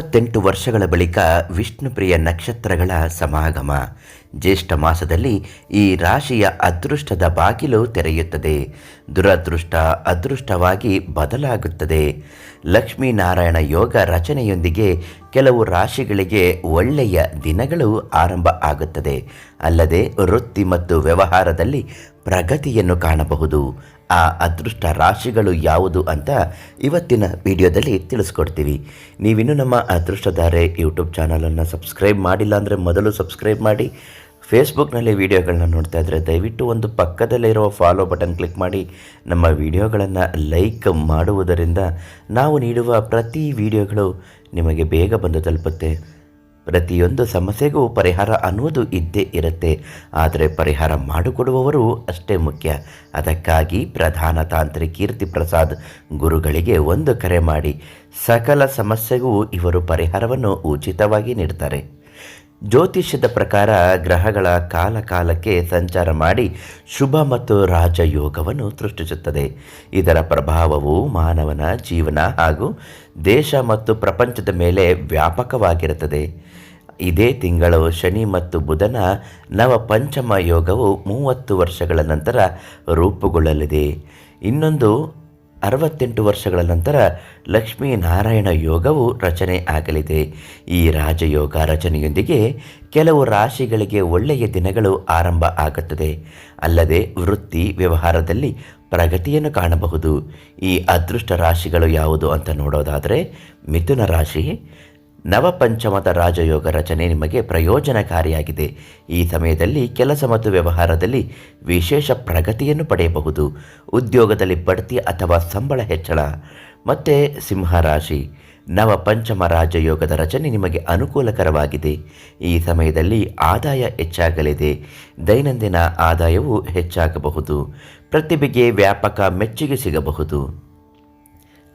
ಇಪ್ಪತ್ತೆಂಟು ವರ್ಷಗಳ ಬಳಿಕ ವಿಷ್ಣುಪ್ರಿಯ ನಕ್ಷತ್ರಗಳ ಸಮಾಗಮ. ಜ್ಯೇಷ್ಠ ಮಾಸದಲ್ಲಿ ಈ ರಾಶಿಯ ಅದೃಷ್ಟದ ಬಾಗಿಲು ತೆರೆಯುತ್ತದೆ. ದುರದೃಷ್ಟ ಅದೃಷ್ಟವಾಗಿ ಬದಲಾಗುತ್ತದೆ. ಲಕ್ಷ್ಮೀನಾರಾಯಣ ಯೋಗ ರಚನೆಯೊಂದಿಗೆ ಕೆಲವು ರಾಶಿಗಳಿಗೆ ಒಳ್ಳೆಯ ದಿನಗಳು ಆರಂಭ ಆಗುತ್ತದೆ. ಅಲ್ಲದೆ ವೃತ್ತಿ ಮತ್ತು ವ್ಯವಹಾರದಲ್ಲಿ ಪ್ರಗತಿಯನ್ನು ಕಾಣಬಹುದು. ಆ ಅದೃಷ್ಟ ರಾಶಿಗಳು ಯಾವುದು ಅಂತ ಇವತ್ತಿನ ವಿಡಿಯೋದಲ್ಲಿ ತಿಳಿಸ್ಕೊಡ್ತೀವಿ. ನೀವಿನ್ನೂ ನಮ್ಮ ಅದೃಷ್ಟಧಾರೆ ಯೂಟ್ಯೂಬ್ ಚಾನಲನ್ನು ಸಬ್ಸ್ಕ್ರೈಬ್ ಮಾಡಿಲ್ಲ ಅಂದರೆ ಮೊದಲು ಸಬ್ಸ್ಕ್ರೈಬ್ ಮಾಡಿ. ಫೇಸ್ಬುಕ್ನಲ್ಲಿ ವಿಡಿಯೋಗಳನ್ನ ನೋಡ್ತಾ ಇದ್ದರೆ ದಯವಿಟ್ಟು ಒಂದು ಪಕ್ಕದಲ್ಲಿರುವ ಫಾಲೋ ಬಟನ್ ಕ್ಲಿಕ್ ಮಾಡಿ. ನಮ್ಮ ವಿಡಿಯೋಗಳನ್ನು ಲೈಕ್ ಮಾಡುವುದರಿಂದ ನಾವು ನೀಡುವ ಪ್ರತಿ ವಿಡಿಯೋಗಳು ನಿಮಗೆ ಬೇಗ ಬಂದು ತಲುಪುತ್ತೆ. ಪ್ರತಿಯೊಂದು ಸಮಸ್ಯೆಗೂ ಪರಿಹಾರ ಅನ್ನುವುದು ಇದ್ದೇ ಇರುತ್ತೆ. ಆದರೆ ಪರಿಹಾರ ಮಾಡಿಕೊಡುವವರು ಅಷ್ಟೇ ಮುಖ್ಯ. ಅದಕ್ಕಾಗಿ ಪ್ರಧಾನ ತಾಂತ್ರಿ ಕೀರ್ತಿ ಪ್ರಸಾದ್ ಗುರುಗಳಿಗೆ ಒಂದು ಕರೆ ಮಾಡಿ, ಸಕಲ ಸಮಸ್ಯೆಗೂ ಇವರು ಪರಿಹಾರವನ್ನು ಉಚಿತವಾಗಿ ನೀಡ್ತಾರೆ. ಜ್ಯೋತಿಷ್ಯದ ಪ್ರಕಾರ ಗ್ರಹಗಳ ಕಾಲಕಾಲಕ್ಕೆ ಸಂಚಾರ ಮಾಡಿ ಶುಭ ಮತ್ತು ರಾಜಯೋಗವನ್ನು ಸೃಷ್ಟಿಸುತ್ತದೆ. ಇದರ ಪ್ರಭಾವವು ಮಾನವನ ಜೀವನ ಹಾಗೂ ದೇಶ ಮತ್ತು ಪ್ರಪಂಚದ ಮೇಲೆ ವ್ಯಾಪಕವಾಗಿರುತ್ತದೆ. ಇದೇ ತಿಂಗಳು ಶನಿ ಮತ್ತು ಬುಧನ ನವ ಪಂಚಮ ಯೋಗವು ಮೂವತ್ತು ವರ್ಷಗಳ ನಂತರ ರೂಪುಗೊಳ್ಳಲಿದೆ. ಇನ್ನೊಂದು ಅರವತ್ತೆಂಟು ವರ್ಷಗಳ ನಂತರ ಲಕ್ಷ್ಮೀನಾರಾಯಣ ಯೋಗವು ರಚನೆ ಆಗಲಿದೆ. ಈ ರಾಜಯೋಗ ರಚನೆಯೊಂದಿಗೆ ಕೆಲವು ರಾಶಿಗಳಿಗೆ ಒಳ್ಳೆಯ ದಿನಗಳು ಆರಂಭ ಆಗುತ್ತದೆ. ಅಲ್ಲದೆ ವೃತ್ತಿ ವ್ಯವಹಾರದಲ್ಲಿ ಪ್ರಗತಿಯನ್ನು ಕಾಣಬಹುದು. ಈ ಅದೃಷ್ಟ ರಾಶಿಗಳು ಯಾವುದು ಅಂತ ನೋಡೋದಾದರೆ ಮಿಥುನ ರಾಶಿ ನವಪಂಚಮದ ರಾಜಯೋಗ ರಚನೆ ನಿಮಗೆ ಪ್ರಯೋಜನಕಾರಿಯಾಗಿದೆ. ಈ ಸಮಯದಲ್ಲಿ ಕೆಲಸ ಮತ್ತು ವ್ಯವಹಾರದಲ್ಲಿ ವಿಶೇಷ ಪ್ರಗತಿಯನ್ನು ಪಡೆಯಬಹುದು. ಉದ್ಯೋಗದಲ್ಲಿ ಬಡ್ತಿ ಅಥವಾ ಸಂಬಳ ಹೆಚ್ಚಳ. ಮತ್ತು ಸಿಂಹರಾಶಿ ನವಪಂಚಮ ರಾಜಯೋಗದ ರಚನೆ ನಿಮಗೆ ಅನುಕೂಲಕರವಾಗಿದೆ. ಈ ಸಮಯದಲ್ಲಿ ಆದಾಯ ಹೆಚ್ಚಾಗಲಿದೆ. ದೈನಂದಿನ ಆದಾಯವು ಹೆಚ್ಚಾಗಬಹುದು. ಪ್ರತಿಭೆಗೆ ವ್ಯಾಪಕ ಮೆಚ್ಚುಗೆ ಸಿಗಬಹುದು.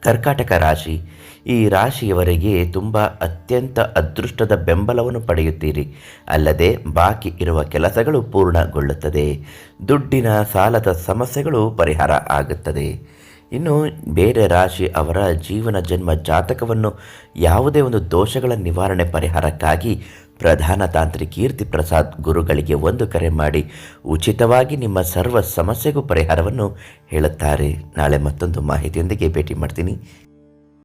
ಕರ್ಕಾಟಕ ರಾಶಿ, ಈ ರಾಶಿಯವರೆಗೆ ತುಂಬ ಅತ್ಯಂತ ಅದೃಷ್ಟದ ಬೆಂಬಲವನ್ನು ಪಡೆಯುತ್ತೀರಿ. ಅಲ್ಲದೆ ಬಾಕಿ ಇರುವ ಕೆಲಸಗಳು ಪೂರ್ಣಗೊಳ್ಳುತ್ತದೆ. ದುಡ್ಡಿನ ಸಾಲದ ಸಮಸ್ಯೆಗಳು ಪರಿಹಾರ ಆಗುತ್ತದೆ. ಇನ್ನು ಬೇರೆ ರಾಶಿ ಅವರ ಜೀವನ ಜನ್ಮ ಜಾತಕವನ್ನು ಯಾವುದೇ ಒಂದು ದೋಷಗಳ ನಿವಾರಣೆ ಪರಿಹಾರಕ್ಕಾಗಿ ಪ್ರಧಾನ ತಾಂತ್ರಿ ಕೀರ್ತಿ ಪ್ರಸಾದ್ ಗುರುಗಳಿಗೆ ಒಂದು ಕರೆ ಮಾಡಿ ಉಚಿತವಾಗಿ ನಿಮ್ಮ ಸರ್ವ ಸಮಸ್ಯೆಗೂ ಪರಿಹಾರವನ್ನು ಹೇಳುತ್ತಾರೆ. ನಾಳೆ ಮತ್ತೊಂದು ಮಾಹಿತಿಯೊಂದಿಗೆ ಭೇಟಿ ಮಾಡ್ತೀನಿ.